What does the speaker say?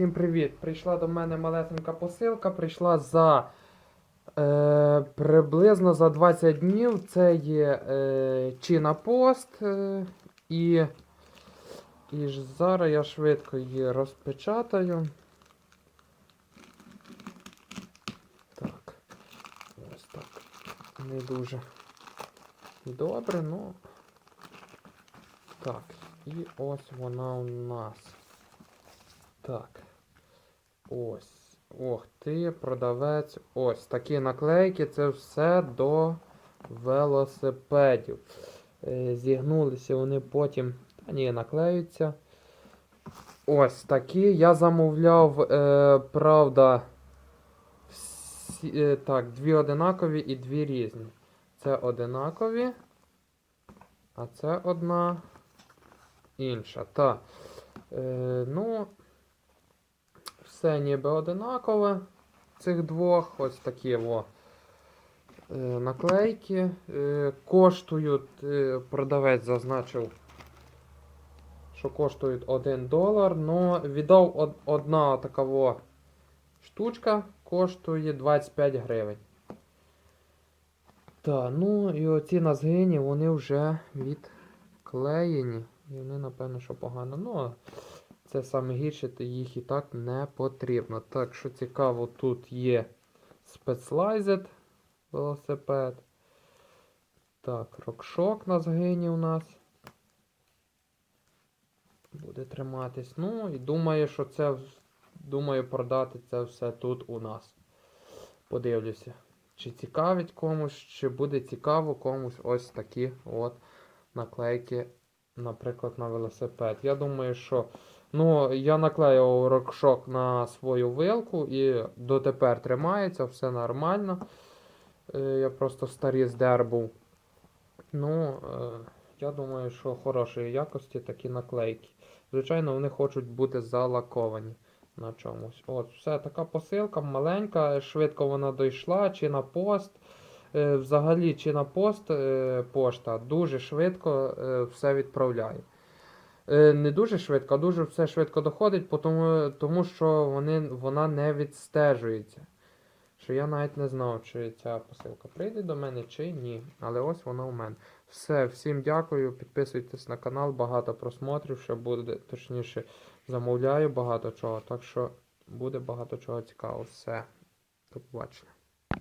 Всім привіт! Прийшла до мене малесенька посилка. Прийшла за е, приблизно за 20 днів. Це є е, Чина Пост. Е, і, і ж зараз я швидко її розпечатаю. Так. Ось так. Не дуже добре, ну. Так. І ось вона у нас. Так. Ось. Ох ти, продавець. Ось такі наклейки. Це все до велосипедів. Е, зігнулися вони потім. Та ні, наклеються. Ось такі. Я замовляв, е, правда. Всі, е, так, дві одинакові і дві різні. Це одинакові. А це одна інша. Та. Е, ну, все ніби одинакове цих двох. Ось такі о, е, наклейки. Е, коштують, е, продавець зазначив, що коштують 1 долар. Но віддав одна така о, штучка коштує 25 гривень. Так, ну і оці на згині вони вже відклеєні. І вони, напевно, що погано. Ну, це саме гірше, то їх і так не потрібно. Так, що цікаво, тут є спецлайзет велосипед. Так, рокшок на згині у нас. Буде триматись. Ну, і думаю, що це. Думаю, продати це все тут у нас. Подивлюся. Чи цікавить комусь, чи буде цікаво комусь ось такі от наклейки, наприклад, на велосипед. Я думаю, що ну, я наклеював рокшок на свою вилку і дотепер тримається, все нормально. Е, Я просто старі здер був. Ну, е, я думаю, що хорошої якості такі наклейки. Звичайно, вони хочуть бути залаковані на чомусь. От, все, така посилка маленька, швидко вона дійшла, чи на пост. Е, взагалі, чи на пост пошта дуже швидко все відправляє. Е, не дуже швидко, а дуже все швидко доходить, тому, тому що вони, вона не відстежується. Що я навіть не знав, чи ця посилка прийде до мене, чи ні. Але ось вона у мене. Все, всім дякую. Підписуйтесь на канал, багато просмотрів, ще буде, точніше, замовляю багато чого. Так що буде багато чого цікавого. Все. До побачення.